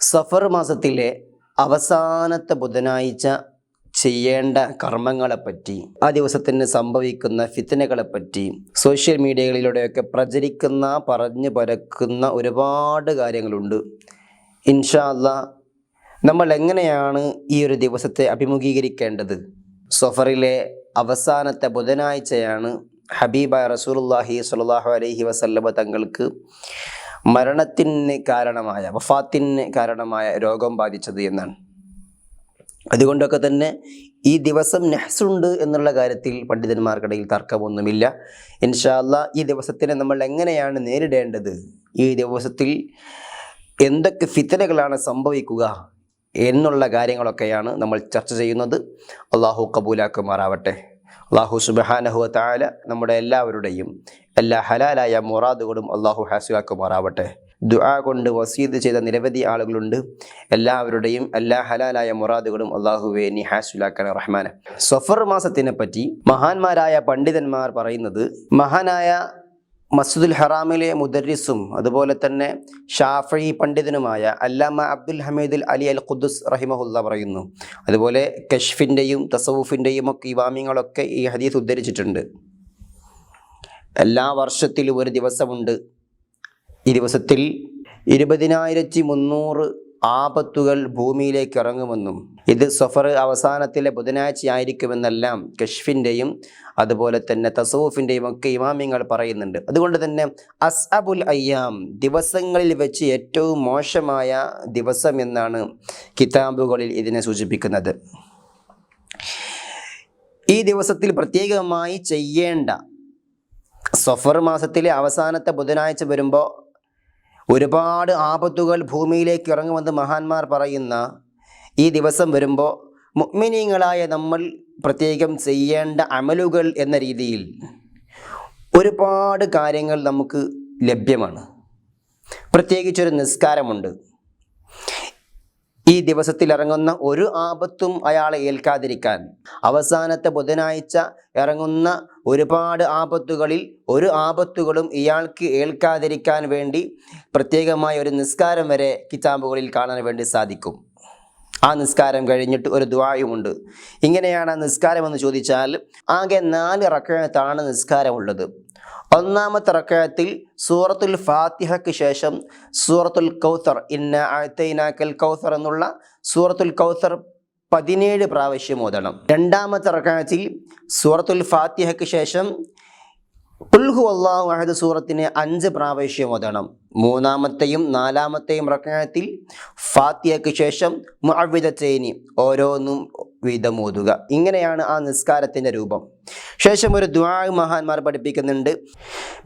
സഫർ മാസത്തിലെ അവസാനത്തെ ബുധനാഴ്ച ചെയ്യേണ്ട കർമ്മങ്ങളെപ്പറ്റി ആ ദിവസത്തിന് സംഭവിക്കുന്ന ഫിത്തനകളെപ്പറ്റി സോഷ്യൽ മീഡിയകളിലൂടെയൊക്കെ പ്രചരിക്കുന്ന പറഞ്ഞു പരക്കുന്ന ഒരുപാട് കാര്യങ്ങളുണ്ട്. ഇൻഷാ അല്ലാ നമ്മൾ എങ്ങനെയാണ് ഈ ഒരു ദിവസത്തെ അഭിമുഖീകരിക്കേണ്ടത്? സഫറിലെ അവസാനത്തെ ബുധനാഴ്ചയാണ് ഹബീബ റസൂലുള്ളാഹി സാഹു അലഹി വസല്ലമ തങ്ങൾക്ക് മരണത്തിന് കാരണമായ വഫാത്തിന് കാരണമായ രോഗം ബാധിച്ചത് എന്നാണ്. അതുകൊണ്ടൊക്കെ തന്നെ ഈ ദിവസം നെഹ്സുണ്ട് എന്നുള്ള കാര്യത്തിൽ പണ്ഡിതന്മാർക്കിടയിൽ തർക്കമൊന്നുമില്ല. ഇൻഷാല്ല ഈ ദിവസത്തിനെ നമ്മൾ എങ്ങനെയാണ് നേരിടേണ്ടത്? ഈ ദിവസത്തിൽ എന്തൊക്കെ ഫിത്തനകളാണ് സംഭവിക്കുക എന്നുള്ള കാര്യങ്ങളൊക്കെയാണ് നമ്മൾ ചർച്ച ചെയ്യുന്നത്. അള്ളാഹു കബൂലാക്കുമാറാവട്ടെ. അള്ളാഹു സുബഹാനഹുവ താല നമ്മുടെ എല്ലാവരുടെയും എല്ലാ ഹലാലായ മൊറാദുകളും അള്ളാഹു ഹാസുലാക്കുമാറാവട്ടെ. ദുആ കൊണ്ട് വസീദ് ചെയ്ത നിരവധി ആളുകളുണ്ട്. എല്ലാവരുടെയും എല്ലാ ഹലാലായ മൊറാദുകളും അള്ളാഹുവെ നീ ഹാസുലാക്കണ റഹ്മാന. സഫർ മാസത്തിനെ പറ്റി മഹാന്മാരായ പണ്ഡിതന്മാർ പറയുന്നത് മഹാനായ മസ്ജിദുൽ ഹറാമിലെ മുദരിസും അതുപോലെ തന്നെ ഷാഫി പണ്ഡിതനുമായ അല്ലാമ അബ്ദുൽ ഹമീദുൽ അലി അൽ ഖുദ്ദുസ് റഹിമഹുല്ല പറയുന്നു. അതുപോലെ കഷ്ഫിന്റെയും തസവുഫിന്റെയും ഒക്കെ ഇവാമ്യങ്ങളൊക്കെ ഈ ഹദീസ് ഉദ്ധരിച്ചിട്ടുണ്ട്. എല്ലാ വർഷത്തിലും ഒരു ദിവസമുണ്ട്. ഈ ദിവസത്തിൽ ഇരുപതിനായിരത്തി മുന്നൂറ് ആപത്തുകൾ ഭൂമിയിലേക്ക് ഇറങ്ങുമെന്നും ഇത് സഫർ അവസാനത്തിലെ ബുധനാഴ്ച ആയിരിക്കുമെന്നെല്ലാം കഷ്ഫിന്റെയും അതുപോലെ തന്നെ തസൂഫിന്റെയും ഒക്കെ ഇമാമിങ്ങൾ പറയുന്നുണ്ട്. അതുകൊണ്ട് തന്നെ അസ്അബുൽ അയ്യാം ദിവസങ്ങളിൽ വെച്ച് ഏറ്റവും മോശമായ ദിവസം എന്നാണ് കിതാബുകളിൽ ഇതിനെ സൂചിപ്പിക്കുന്നത്. ഈ ദിവസത്തിൽ പ്രത്യേകമായി ചെയ്യേണ്ട സഫർ മാസത്തിലെ അവസാനത്തെ ബുധനാഴ്ച വരുമ്പോൾ ഒരുപാട് ആപത്തുകൾ ഭൂമിയിലേക്ക് ഇറങ്ങുമെന്ന് മഹാന്മാർ പറയുന്ന ഈ ദിവസം വരുമ്പോൾ മുഗ്മിനീങ്ങളായ നമ്മൾ പ്രത്യേകം ചെയ്യേണ്ട അമലുകൾ എന്ന രീതിയിൽ ഒരുപാട് കാര്യങ്ങൾ നമുക്ക് ലഭ്യമാണ്. പ്രത്യേകിച്ചൊരു നിസ്കാരമുണ്ട്. ഈ ദിവസത്തിൽ ഇറങ്ങുന്ന ഒരു ആപത്തും അയാളെ ഏൽക്കാതിരിക്കാൻ അവസാനത്തെ ബുധനാഴ്ച ഇറങ്ങുന്ന ഒരുപാട് ആപത്തുകളിൽ ഒരു ആപത്തുകളും ഇയാൾക്ക് ഏൽക്കാതിരിക്കാൻ വേണ്ടി പ്രത്യേകമായ ഒരു നിസ്കാരം വരെ കിതാബുകളിൽ കാണാൻ വേണ്ടി സാധിക്കും. ആ നിസ്കാരം കഴിഞ്ഞിട്ട് ഒരു ദ്വായുമുണ്ട് ഇങ്ങനെയാണ് നിസ്കാരം എന്ന് ചോദിച്ചാൽ ആകെ നാല് റക്കഴത്താണ് നിസ്കാരമുള്ളത്. ഒന്നാമത്തെ റക്കഴത്തിൽ സൂറത്തുൽ ഫാത്തിഹയ്ക്ക് ശേഷം സൂറത്തുൽ കൗസർ ഇന്ന ആഴ്ത്തൈനാക്കൽ കൗസർ എന്നുള്ള സൂറത്തുൽ കൗസർ പതിനേഴ് പ്രാവശ്യം ഓതണം. രണ്ടാമത്തെ റക്കഴത്തിൽ സൂറത്തുൽ ഫാത്തിഹയ്ക്ക് ശേഷം ഉൽഹു അള്ളാഹു അഹദ് സൂറത്തിന് അഞ്ച് പ്രാവശ്യം ഓതണം. മൂന്നാമത്തെയും നാലാമത്തെയും റക്കഴത്തിൽ ഫാത്തിഹയ്ക്ക് ശേഷം മുഅവിദത്തൈനി ഓരോന്നും വീതം ഓതുക ഇങ്ങനെയാണ് ആ നിസ്കാരത്തിൻ്റെ രൂപം ശേഷം ഒരു ദുആ മഹാന്മാർ പഠിപ്പിക്കുന്നുണ്ട്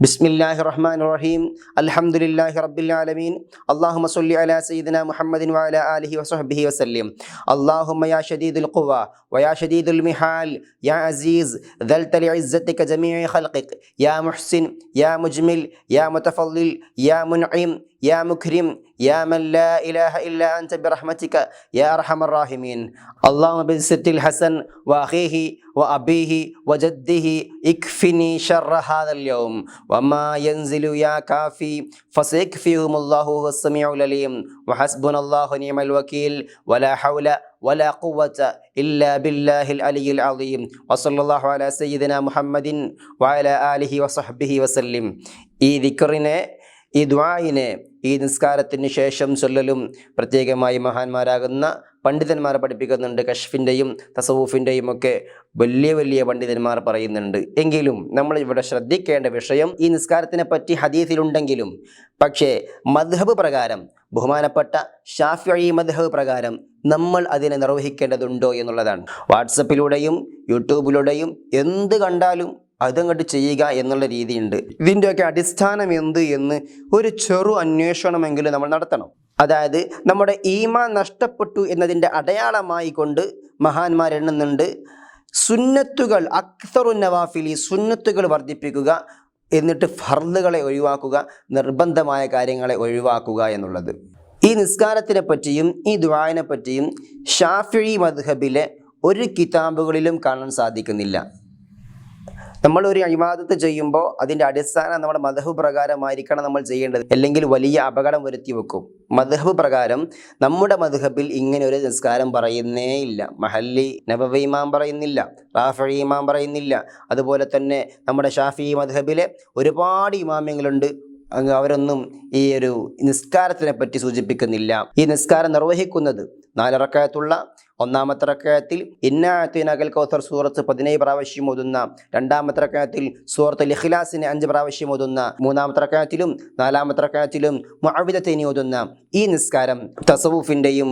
ബിസ്മില്ലാഹി റഹ്മാൻ റഹീം അൽഹംദുലില്ലാഹി റബ്ബിൽ ആലമീൻ അല്ലാഹുമ്മ സ്വല്ലി അലാ സയ്യിദിന മുഹമ്മദിൻ വഅലാ ആലിഹി വസഹ്ബിഹി വസല്ലം അല്ലാഹുമ്മ യാ ശദീദുൽ ഖുവ വയാ ശദീദുൽ മിഹാൽ യാ അസീസ് ذلت لعزتك جميع خلقك يا محسن يا مجمل يا متفضل يا منعم يا مكرم يا من لا إله إلا أنت برحمتك يا أرحم الراحمين اللهم بالست الحسن وأخيه وأبيه وجده اكفني شر هذا اليوم وما ينزل يا كافي فسيكفيهم الله هو السميع العليم وحسبنا الله ونعم الوكيل ولا حول ولا قوة إلا بالله العلي العظيم وصلى الله على سيدنا محمد وعلى آله وصحبه وسلم ഈ ദിക്കറിനെ ഈ ദ്വായിനെ ഈ നിസ്കാരത്തിന് ശേഷം ചൊല്ലലും പ്രത്യേകമായി മഹാന്മാരാകുന്ന പണ്ഡിതന്മാർ പഠിപ്പിക്കുന്നുണ്ട്. കഷ്ഫിന്റെയും തസവൂഫിന്റെയും ഒക്കെ വലിയ വലിയ പണ്ഡിതന്മാർ പറയുന്നുണ്ട്. എങ്കിലും നമ്മൾ ഇവിടെ ശ്രദ്ധിക്കേണ്ട വിഷയം ഈ നിസ്കാരത്തിനെ പറ്റി ഹദീസിലുണ്ടെങ്കിലും പക്ഷേ മദ്ഹബ് പ്രകാരം ബഹുമാനപ്പെട്ട ഷാഫി മദ്ഹബ് പ്രകാരം നമ്മൾ അതിനെ നിർവഹിക്കേണ്ടതുണ്ടോ എന്നുള്ളതാണ്. വാട്സപ്പിലൂടെയും യൂട്യൂബിലൂടെയും എന്ത് കണ്ടാലും അതങ്ങോട്ട് ചെയ്യുക എന്നുള്ള രീതിയുണ്ട്. ഇതിന്റെയൊക്കെ അടിസ്ഥാനം എന്ത് എന്ന് ഒരു ചെറു അന്വേഷണമെങ്കിലും നമ്മൾ നടത്തണം. അതായത് നമ്മുടെ ഈമാൻ നഷ്ടപ്പെട്ടു എന്നതിന്റെ അടയാളമായി കൊണ്ട് മഹാന്മാർ എണ്ണുന്നുണ്ട്. സുന്നത്തുകൾ അക്തറു നവാഫിലി സുന്നത്തുകൾ വർദ്ധിപ്പിക്കുക എന്നിട്ട് ഫർദുകളെ ഒഴിവാക്കുക നിർബന്ധമായ കാര്യങ്ങളെ ഒഴിവാക്കുക എന്നുള്ളത്. ഈ നിസ്കാരത്തിനെ പറ്റിയും ഈ ദുആനെ പറ്റിയും മധുഹബിലെ മദ്ഹബിലെ ഒരു കിതാബുകളിലും കാണാൻ സാധിക്കുന്നില്ല. നമ്മൾ ഒരു അഴിമാദത്ത് ചെയ്യുമ്പോൾ അതിന്റെ അടിസ്ഥാനം നമ്മുടെ മധബ് പ്രകാരമായിരിക്കണം നമ്മൾ ചെയ്യേണ്ടത്. അല്ലെങ്കിൽ വലിയ അപകടം വരുത്തി വെക്കും. മധബ് പ്രകാരം നമ്മുടെ മധുഹബിൽ ഇങ്ങനെ ഒരു നിസ്കാരം പറയുന്നേ ഇല്ല. മഹല്ലി നബവി ഇമാം പറയുന്നില്ല. റാഫി ഇമാം പറയുന്നില്ല. അതുപോലെ തന്നെ നമ്മുടെ ഷാഫി മധുഹബിലെ ഒരുപാട് ഇമാമ്യങ്ങളുണ്ട്. അവരൊന്നും ഈ ഒരു നിസ്കാരത്തിനെ പറ്റി സൂചിപ്പിക്കുന്നില്ല. ഈ നിസ്കാരം നിർവഹിക്കുന്നത് നാലിറക്കയത്തുള്ള ഒന്നാമത്തെ റക്കയത്തിൽ ഇന്നാത്തിനകൽ കൗസർ സൂറത്ത് പതിനേഴ് പ്രാവശ്യം ഓതുന്ന രണ്ടാമത്തെ റക്കയത്തിൽ സൂറത്ത് ഇഖ്ലാസിനെ അഞ്ച് പ്രാവശ്യം ഓതുന്ന മൂന്നാമത്തെ റക്കയത്തിലും നാലാമത്തെ റക്കയത്തിലും മുഅവിദത്തിനി ഓതുന്ന ഈ നിസ്കാരം തസവൂഫിന്റെയും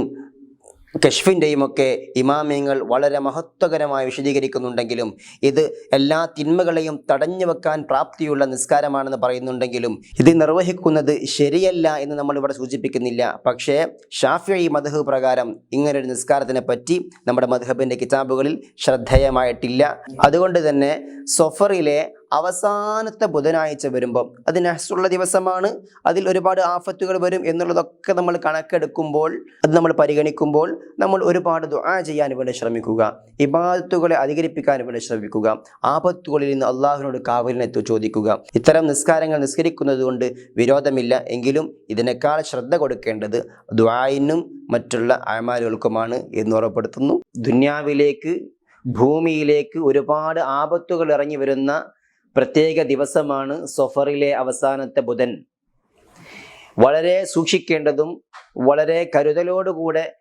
കഷ്ഫിന്റെയും ഒക്കെ ഇമാമിയങ്ങൾ വളരെ മഹത്വകരമായി വിശദീകരിക്കുന്നുണ്ടെങ്കിലും ഇത് എല്ലാ തിന്മകളെയും തടഞ്ഞു വെക്കാൻ പ്രാപ്തിയുള്ള നിസ്കാരമാണെന്ന് പറയുന്നുണ്ടെങ്കിലും ഇത് നിർവഹിക്കുന്നത് ശരിയല്ല എന്ന് നമ്മൾ ഇവിടെ സൂചിപ്പിക്കുന്നില്ല. പക്ഷേ ഷാഫി മധു പ്രകാരം ഇങ്ങനൊരു നിസ്കാരത്തിനെ പറ്റി നമ്മുടെ മധുഹബിന്റെ കിതാബുകളിൽ ശ്രദ്ധേയമായിട്ടില്ല. അതുകൊണ്ട് തന്നെ സൊഫറിലെ അവസാനത്തെ ബുധനാഴ്ച വരുമ്പം അത് നഹ്സുള്ള ദിവസമാണ് അതിൽ ഒരുപാട് ആഫത്തുകൾ വരും എന്നുള്ളതൊക്കെ നമ്മൾ കണക്കെടുക്കുമ്പോൾ അത് നമ്മൾ പരിഗണിക്കുമ്പോൾ നമ്മൾ ഒരുപാട് ദുആ ചെയ്യാൻ വേണ്ടി ശ്രമിക്കുക ഇബാദത്തുകളെ അധികരിപ്പിക്കാൻ വേണ്ടി ശ്രമിക്കുക ആപത്തുകളിൽ നിന്ന് അള്ളാഹുവിനോട് കാവലിനെ ചോദിക്കുക. ഇത്തരം നിസ്കാരങ്ങൾ നിസ്കരിക്കുന്നത് കൊണ്ട് വിരോധമില്ല എങ്കിലും ഇതിനേക്കാൾ ശ്രദ്ധ കൊടുക്കേണ്ടത് ദുആയിനും മറ്റുള്ള അയമാലുകൾക്കുമാണ് എന്ന് ഉറപ്പെടുത്തുന്നു ദുന്യാവിലേക്ക് ഭൂമിയിലേക്ക് ഒരുപാട് ആപത്തുകൾ ഇറങ്ങി വരുന്ന പ്രത്യേക ദിവസമാണ് സൊഫറിലെ അവസാനത്തെ ബുധൻ. വളരെ സൂക്ഷിക്കേണ്ടതും വളരെ കരുതലോടുകൂടെ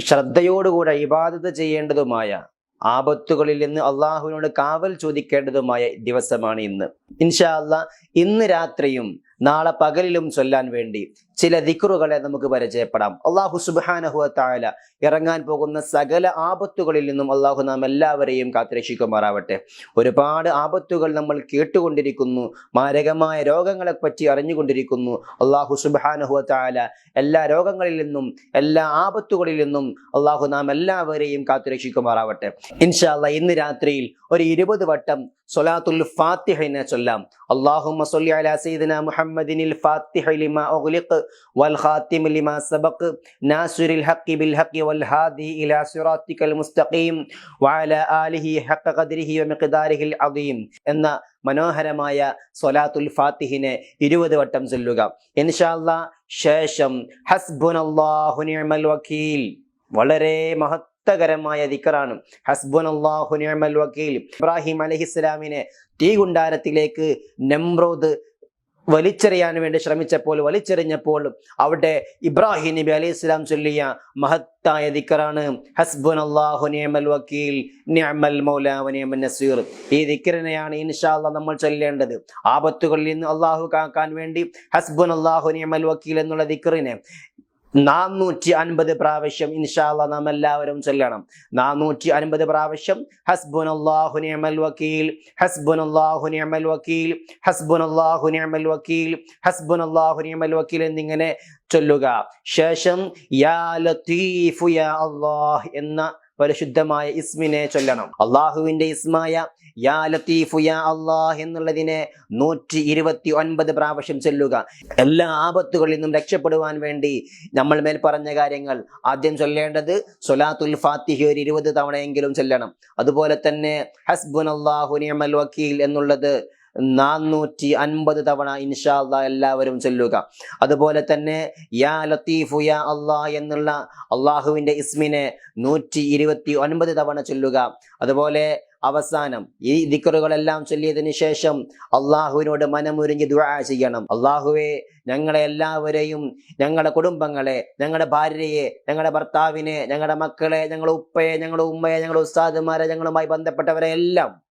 ശ്രദ്ധയോടുകൂടെ ഇബാദത്ത് ചെയ്യേണ്ടതുമായ ആപത്തുകളിൽ നിന്ന് അള്ളാഹുവിനോട് കാവൽ ചോദിക്കേണ്ടതുമായ ദിവസമാണ് ഇന്ന്. ഇൻഷാ അല്ല ഇന്ന് രാത്രിയും നാളെ പകലിലും ചൊല്ലാൻ വേണ്ടി ചില ദിക്റുകളെ നമുക്ക് പരിചയപ്പെടാം. അള്ളാഹു സുബാനഹുവ താല ഇറങ്ങാൻ പോകുന്ന സകല ആപത്തുകളിൽ നിന്നും അള്ളാഹു നാം എല്ലാവരെയും കാത്തിരക്ഷിക്കുമാറാവട്ടെ. ഒരുപാട് ആപത്തുകൾ നമ്മൾ കേട്ടുകൊണ്ടിരിക്കുന്നു. മാരകമായ രോഗങ്ങളെ പറ്റി അറിഞ്ഞുകൊണ്ടിരിക്കുന്നു. അള്ളാഹു സുബാനഹുവ താല എല്ലാ രോഗങ്ങളിൽ നിന്നും എല്ലാ ആപത്തുകളിൽ നിന്നും അള്ളാഹു നാം എല്ലാവരെയും കാത്തുരക്ഷിക്കുമാറാവട്ടെ. ഇൻഷാല്ല ഇന്ന് രാത്രിയിൽ ഒരു ഇരുപത് വട്ടം സൊലാത്തുൽ ഫാത്തിഹിനെ ചൊല്ലാം. അള്ളാഹുമ്മ സൊല്ലി അലാ സയ്യിദിന മുഹമ്മദിനിൽ ഫാത്തിഹ ലിമാ ഉഗ്ലിഖ് വൽ ഖാതിമ ലിമാ സബഖ് നാസിറിൽ ഹഖി ബിൽ ഹഖി വൽ ഹാദി ഇലാ സിറാത്തിക്കൽ മുസ്തഖീം വഅലാ ആലിഹി ഹഖ ഖദ്രിഹി വമിഖ്ദാരിഹിൽ അദീം എന്ന മനോഹരമായ സൊലാത്തുൽ ഫാത്തിഹിനെ ഇരുപത് വട്ടം ചൊല്ലുക. ഇൻഷാല്ലാ ശേഷം ഹസ്ബുനല്ലാഹു നിഅമൽ വക്കീൽ വളരെ മഹത് മഹത്വകരമായ ദിക്കറാണ്. ഹസ്ബുൻ അള്ളാഹു നിഅമൽ വക്കീൽ ഇബ്രാഹിം അലഹിസ്ലാമിനെ തീ കുണ്ടാരത്തിലേക്ക് നമ്രോദ് വലിച്ചെറിയാൻ വേണ്ടി ശ്രമിച്ചപ്പോൾ വലിച്ചെറിഞ്ഞപ്പോൾ അവിടെ ഇബ്രാഹിം നബി അലൈഹി സ്വലാം ചൊല്ലിയ മഹത്തായ ദിക്കറാണ്. ഹസ്ബുൻ അള്ളാഹു നിയമൽ വക്കീൽ നിഅമൽ മൗല നിയമൻ നസീർ. ഈ ദിക്കറിനെയാണ് ഇൻഷാല്ല നമ്മൾ ചൊല്ലേണ്ടത്. ആപത്തുകളിൽ നിന്ന് അള്ളാഹു കാക്കാൻ വേണ്ടി ഹസ്ബുൻ അള്ളാഹു നിയമൽ വക്കീൽ എന്നുള്ള ദിക്കറിനെ നാനൂറ്റി അൻപത് പ്രാവശ്യം ഇൻഷാല്ല നാം എല്ലാവരും ചൊല്ലണം. നാനൂറ്റി അൻപത് പ്രാവശ്യം ഹസ്ബുൻ അള്ളാഹു നിയമൽ വക്കീൽ ഹസ്ബുൻ അള്ളാഹു നിയമൽ വക്കീൽ ഹസ്ബുൻ അള്ളാഹു നിയമൽ വക്കീൽ ഹസ്ബുൻ അള്ളാഹു നിയമൽ വക്കീൽ എന്നിങ്ങനെ ചൊല്ലുക. ശേഷം യാ ലത്തീഫു യാ അള്ളാഹ് എന്ന പരിശുദ്ധമായ ഇസ്മിനെ ചൊല്ലണം. അള്ളാഹുവിന്റെ ഇസ്മായ യാ ലത്തീഫു യാ അള്ളാഹ് എന്നുള്ളതിനെ നൂറ്റി ഇരുപത്തി ഒൻപത് പ്രാവശ്യം ചൊല്ലുക. എല്ലാ ആപത്തുകളിൽ നിന്നും രക്ഷപ്പെടുവാൻ വേണ്ടി നമ്മൾ മേൽ പറഞ്ഞ കാര്യങ്ങൾ. ആദ്യം ചൊല്ലേണ്ടത് സൊലാത്തുൽ ഫാത്തിഹി ഒരു ഇരുപത് തവണയെങ്കിലും ചൊല്ലണം. അതുപോലെ തന്നെ ഹസ്ബുൻ അള്ളാഹു നിയമൽ വക്കീൽ എന്നുള്ളത് നാനൂറ്റി അൻപത് തവണ ഇൻഷാല്ല എല്ലാവരും ചൊല്ലുക. അതുപോലെ തന്നെ യാ ലത്തീഫു യാ അള്ളാ എന്നുള്ള അള്ളാഹുവിന്റെ ഇസ്മിനെ നൂറ്റി ഇരുപത്തി ഒൻപത് തവണ ചൊല്ലുക. അതുപോലെ അവസാനം ഈ ദിക്കറുകളെല്ലാം ചൊല്ലിയതിനു ശേഷം അള്ളാഹുവിനോട് മനമുരിഞ്ഞ് ദുആ ചെയ്യണം. അള്ളാഹുവെ ഞങ്ങളെ എല്ലാവരെയും ഞങ്ങളുടെ കുടുംബങ്ങളെ ഞങ്ങളുടെ ഭാര്യയെ ഞങ്ങളുടെ ഭർത്താവിനെ ഞങ്ങളുടെ മക്കളെ ഞങ്ങളുടെ ഉപ്പയെ ഞങ്ങളുടെ ഉമ്മയെ ഞങ്ങളുടെ ഉസ്താദുമാരെ ഞങ്ങളുമായി ബന്ധപ്പെട്ടവരെ എല്ലാം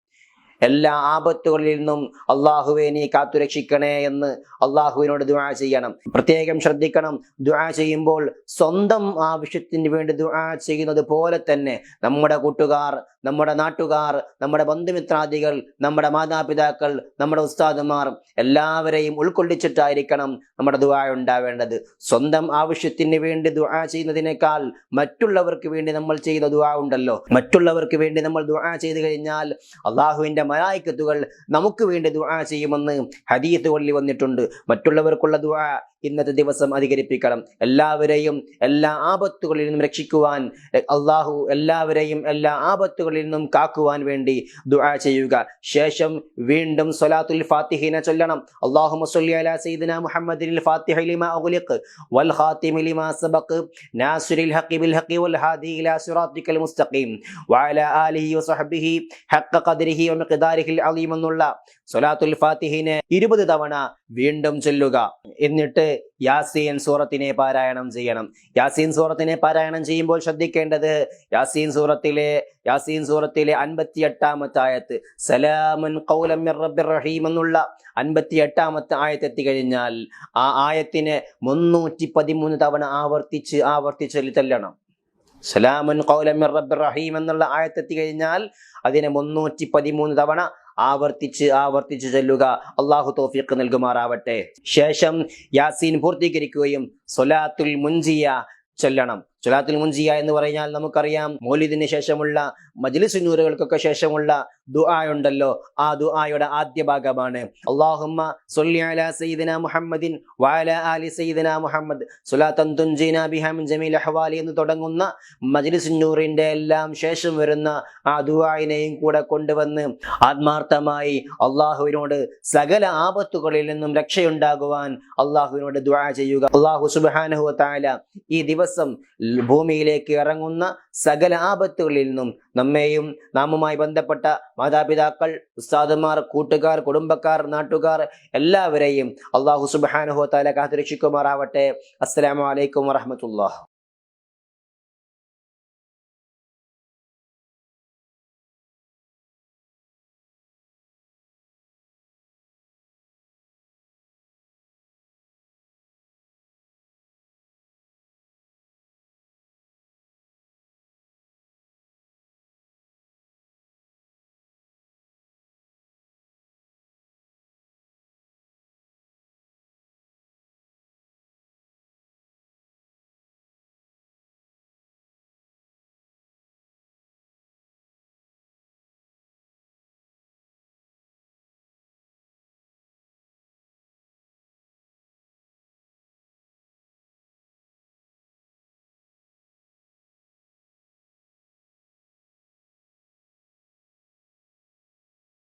എല്ലാ ആപത്തുകളിൽ നിന്നും അള്ളാഹുവെ നീ കാത്തുരക്ഷിക്കണേ എന്ന് അള്ളാഹുവിനോട് ദുആ ചെയ്യണം. പ്രത്യേകം ശ്രദ്ധിക്കണം. ദുആ ചെയ്യുമ്പോൾ സ്വന്തം ആവശ്യത്തിന് വേണ്ടി ദുആ ചെയ്യുന്നത് പോലെ തന്നെ നമ്മുടെ കൂട്ടുകാർ നമ്മുടെ നാട്ടുകാർ നമ്മുടെ ബന്ധുമിത്രാദികൾ നമ്മുടെ മാതാപിതാക്കൾ നമ്മുടെ ഉസ്താദുമാർ എല്ലാവരെയും ഉൾക്കൊള്ളിച്ചിട്ടായിരിക്കണം നമ്മുടെ ദുആ ഉണ്ടാവേണ്ടത്. സ്വന്തം ആവശ്യത്തിന് വേണ്ടി ദുആ ചെയ്യുന്നതിനേക്കാൾ മറ്റുള്ളവർക്ക് വേണ്ടി നമ്മൾ ചെയ്യുന്ന ദുആ ഉണ്ടല്ലോ. മറ്റുള്ളവർക്ക് വേണ്ടി നമ്മൾ ദുആ ചെയ്തു കഴിഞ്ഞാൽ അള്ളാഹുവിന്റെ മലായിക്കത്തുകൾ നമുക്ക് വേണ്ടി ദുആ ചെയ്യുമെന്ന് ഹദീത്തുകളിൽ വന്നിട്ടുണ്ട്. മറ്റുള്ളവർക്കുള്ള ദുആ ഇന്നത്തെ ദിവസം അധികരിപ്പിക്കണം. എല്ലാവരെയും എല്ലാ ആപത്തുകളിൽ നിന്നും രക്ഷിക്കുവാൻ അള്ളാഹു എല്ലാവരെയും എല്ലാ ആപത്തുകളിൽ നിന്നും കാക്കുവാൻ വേണ്ടി ദുആ ചെയ്യുക. ശേഷം വീണ്ടും സ്വലാത്തുൽ ഫാത്തിഹിനെ ചൊല്ലണം. അള്ളാഹു സയ്യിദിന മുഹമ്മദിൽ ഫാത്തിഹ ലിമാ ഉഗ്ലിഖ് വൽ ഖാതിമി ലിമാ സബഖ് നാസിറിൽ ഹഖി ബിൽ ഹഖി വൽ ഹാദി ഇലാ സിറാത്തിക്കൽ മുസ്തഖീം വഅലാ ആലിഹി വസഹ്ബിഹി ഹഖ ഖദ്രിഹി വമിഖ്ദാരിഹിൽ അലീമെന്നുള്ള എന്നുള്ള സ്വലാത്തുൽ ഫാത്തിഹിനെ ഇരുപത് തവണ വീണ്ടും ചൊല്ലുക. എന്നിട്ട് യാസീൻ സൂറത്തിനെ പാരായണം ചെയ്യണം. യാസീൻ സൂറത്തിനെ പാരായണം ചെയ്യുമ്പോൾ ശ്രദ്ധിക്കേണ്ടത് യാസീൻ സൂറത്തിലെ യാസീൻ സൂറത്തിലെ അൻപത്തി എട്ടാമത്തെ ആയത്ത് സലാമുൻ റഹീം എന്നുള്ള അൻപത്തി എട്ടാമത്തെ ആയത്ത് എത്തിക്കഴിഞ്ഞാൽ ആ ആയത്തിനെ മുന്നൂറ്റി പതിമൂന്ന് തവണ ആവർത്തിച്ച് ആവർത്തിച്ച് ചെല്ലണം. സലാമുൻ കൗലമിർ മിർ റബ്ബിർ റഹീം എന്നുള്ള ആയത്തെത്തി എത്തിക്കഴിഞ്ഞാൽ അതിനെ മുന്നൂറ്റി പതിമൂന്ന് തവണ ആവർത്തിച്ച് ആവർത്തിച്ച് ചെല്ലുക. അള്ളാഹു തോഫിക്ക് നൽകുമാറാവട്ടെ. ശേഷം യാസീൻ പൂർത്തീകരിക്കുകയും സൊലാത്തുൽ മുൻജിയ ചൊല്ലണം. സൊലാത്തുൽ മുൻസിയ എന്ന് പറഞ്ഞാൽ നമുക്കറിയാം മൗലിദിന് ശേഷമുള്ള മജ്ലിസ് നൂറുകൾക്കൊക്കെ ശേഷമുള്ള ദുആയുണ്ടല്ലോ. ആ ദുആയുടെ ആദ്യ ഭാഗമാണ്. അല്ലാഹുമ്മ സ്വല്ലി അലാ സയ്യിദിന മുഹമ്മദിൻ വഅലാ ആലി സയ്യിദിന മുഹമ്മദ്. സ്വലാത്തൻ തുൻജീന ബിഹാ മിൻ ജമീൽ അഹ്വാലി എന്ന് തുടങ്ങുന്ന മജ്ലിസ് നൂറിന്റെ എല്ലാം ശേഷം വരുന്ന ആ ദുആയിനെയും കൂടെ കൊണ്ടുവന്ന് ആത്മാർത്ഥമായി അള്ളാഹുവിനോട് സകല ആപത്തുകളിൽ നിന്നും രക്ഷയുണ്ടാകുവാൻ അള്ളാഹുവിനോട് ദുആ ചെയ്യുക. അള്ളാഹു സുബ്ഹാനഹു വതആല ഈ ദിവസം ഭൂമിയിലേക്ക് ഇറങ്ങുന്ന സകല ആപത്തുകളിൽ നിന്നും നമ്മെയും നാമുമായി ബന്ധപ്പെട്ട മാതാപിതാക്കൾ ഉസ്താദുമാർ കൂട്ടുകാർ കുടുംബക്കാർ നാട്ടുകാർ എല്ലാവരെയും അള്ളാഹു സുബാനുഹോ താല കാത്തുരക്ഷിക്കുമാറാവട്ടെ. അസ്സലാമു അലൈക്കും വറഹ്മത്തുള്ളാഹി.